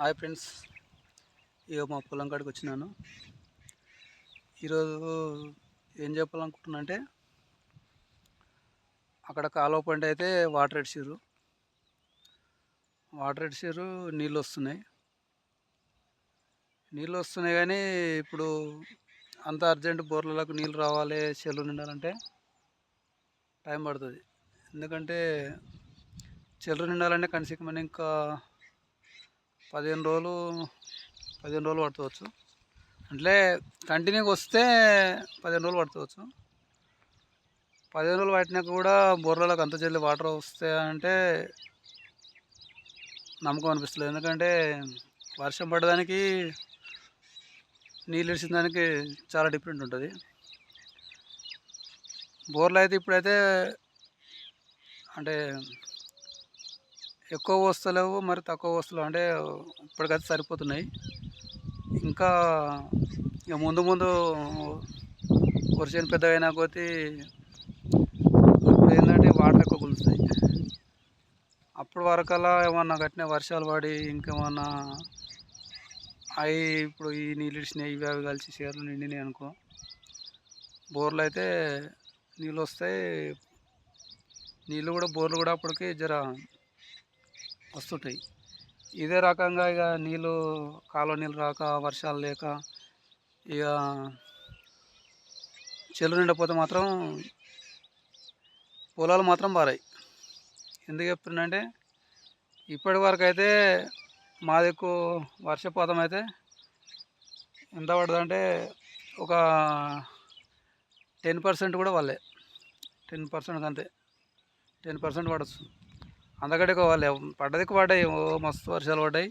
Hi friends. ఇక మా పొలం కాడికి వచ్చినాను. ఈరోజు ఏం చెప్పాలనుకుంటున్నా అంటే అక్కడ కాలువ పంట అయితే వాటర్ ఎడిసిర్రు వాటర్ ఎడిసిర్రు నీళ్ళు వస్తున్నాయి. నీళ్ళు వస్తున్నాయి కానీ ఇప్పుడు అంత అర్జెంట్ బోర్లకు నీళ్ళు రావాలి చెల్లు నిండాలంటే టైం పడుతుంది. ఎందుకంటే చెల్లు నిండాలంటే కనీసం మనం ఇంకా పదిహేను రోజులు పదిహేను రోజులు పడుకోవచ్చు అంటే కంటిన్యూగా వస్తే పదిహేను రోజులు పడుకోవచ్చు పదిహేను రోజులు పట్టినాక కూడా బొర్రలకు అంత చెల్లి వాటర్ వస్తాయంటే నమ్మకం అనిపిస్తుంది ఎందుకంటే వర్షం పడడానికి నీళ్ళు ఇడిచిన దానికి చాలా డిఫరెంట్ ఉంటుంది. బోర్లు అయితే ఇప్పుడైతే అంటే ఎక్కువ వస్తలేవు మరి తక్కువ వస్తలేవు. అంటే ఇప్పటికైతే సరిపోతున్నాయి. ఇంకా ఇక ముందు ముందు వర్షం పెద్దగా అయినా కొద్దీ అప్పుడు ఏంటంటే వాటర్ ఎక్కువ కులుస్తాయి. అప్పుడు వరకల్లా ఏమన్నా కట్టిన వర్షాలు పడి ఇంకేమన్నా అవి ఇప్పుడు ఈ నీళ్ళు ఇచ్చినాయి ఇవి అవి కలిసి చీరలు నిండినాయి అనుకో బోర్లు అయితే నీళ్ళు వస్తాయి. నీళ్ళు కూడా బోర్లు కూడా అప్పటికి జర వస్తుంటాయి. ఇదే రకంగా ఇక నీళ్ళు కాలువ నీళ్ళు రాక వర్షాలు లేక ఇక చెల్లు నిండిపోతే మాత్రం పొలాలు మాత్రం పారాయి. ఎందుకు చెప్తున్నంటే ఇప్పటి వరకు అయితే మా దిక్కు వర్షపాతం అయితే ఎంత పడుతుందంటే ఒక టెన్ పర్సెంట్ కూడా వాళ్ళే టెన్ పర్సెంట్ అంతే. టెన్ పర్సెంట్ పడవచ్చు అంతకంటే వాళ్ళు పడ్డదికి పడ్డాయి. ఓ మస్తు వర్షాలు పడ్డాయి.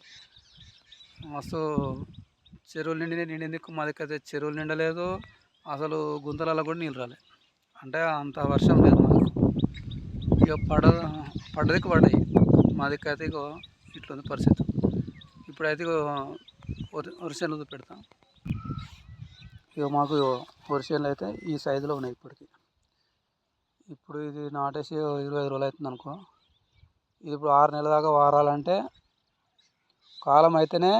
మస్తు చెరువులు నిండి నిండింది. మా దగ్గర అయితే చెరువులు నిండలేదు. అసలు గుంతలలో కూడా నీళ్ళు రాలే. అంటే అంత వర్షం లేదు మాకు ఇక పడ పడ్డదికి పడ్డాయి. మా దగ్గర అయితే ఇక ఇట్లుంది పరిస్థితి. ఇప్పుడైతే ఇక పెడతాం. ఇక మాకు వరిసేనులు అయితే ఈ సైజులో ఉన్నాయి ఇప్పటికి. ఇప్పుడు ఇది నాటేసి ఇరవై ఐదు రోజులు అవుతుంది అనుకో ఇది ఇప్పుడు ఆరు నెలల దాకా వారాలంటే కాలం అయితేనే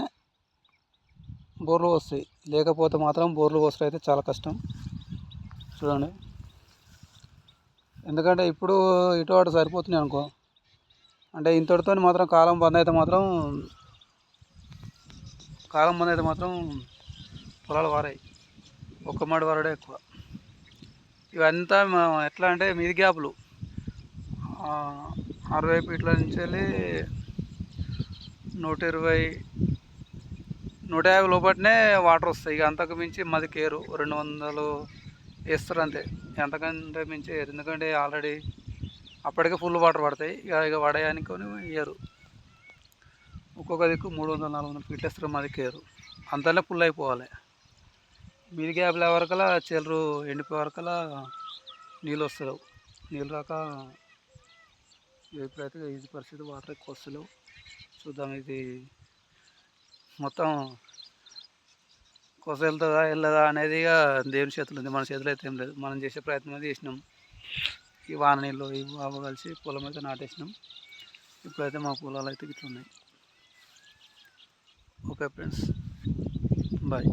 బోర్లు వస్తాయి. లేకపోతే మాత్రం బోర్లు వస్తాయి అయితే చాలా కష్టం. చూడండి. ఎందుకంటే ఇప్పుడు ఇటు అటు సరిపోతున్నాయి అనుకో. అంటే ఇంతటితో మాత్రం కాలం బంద్ అయితే మాత్రం కాలం బంద్ అయితే మాత్రం పొలాలు వారాయి. ఒక్క మాడి వరడే ఎక్కువ. ఇవంతా ఎట్లా అంటే మీది గ్యాపులు. అరవై ఫీట్ల నుంచి వెళ్ళి నూట ఇరవై నూట యాభై లోపలనే వాటర్ వస్తాయి. ఇక అంతకు మించి మాది కేరు. రెండు వందలు వేస్తారు అంతే. ఎంతకంటే మించి వేయరు. ఎందుకంటే ఆల్రెడీ అప్పటికే ఫుల్ వాటర్ పడతాయి. ఇక ఇక పడేయడానికి ఇయ్యరు. ఒక్కొక్క దిక్కు మూడు వందల నాలుగు వందల ఫీట్లు వేస్తారు మాది కేరు. అంతలో ఫుల్ అయిపోవాలి. మీది గ్యాప్ల వరకలా చెల్లరు ఎండిపోయే వరకలా నీళ్ళు వస్తలేవు. నీళ్ళు రాక ఇప్పుడైతే ఈజీ పరిస్థితి వాటర్ ఎక్కువ వస్తలేవు చూద్దాం ఇది మొత్తం కొస వెళ్తుందా వెళ్ళదా అనేది ఇక దేవుని చేతులు ఉంది. మన చేతిలో అయితే ఏం లేదు. మనం చేసే ప్రయత్నం అయితే చేసినాం. ఈ వాన నీళ్ళు ఈ బాబు కలిసి పొలం అయితే నాటేసినాం. ఇప్పుడైతే మా పొలాలు అయితే ఇట్లున్నాయి ఓకే ఫ్రెండ్స్. బాయ్.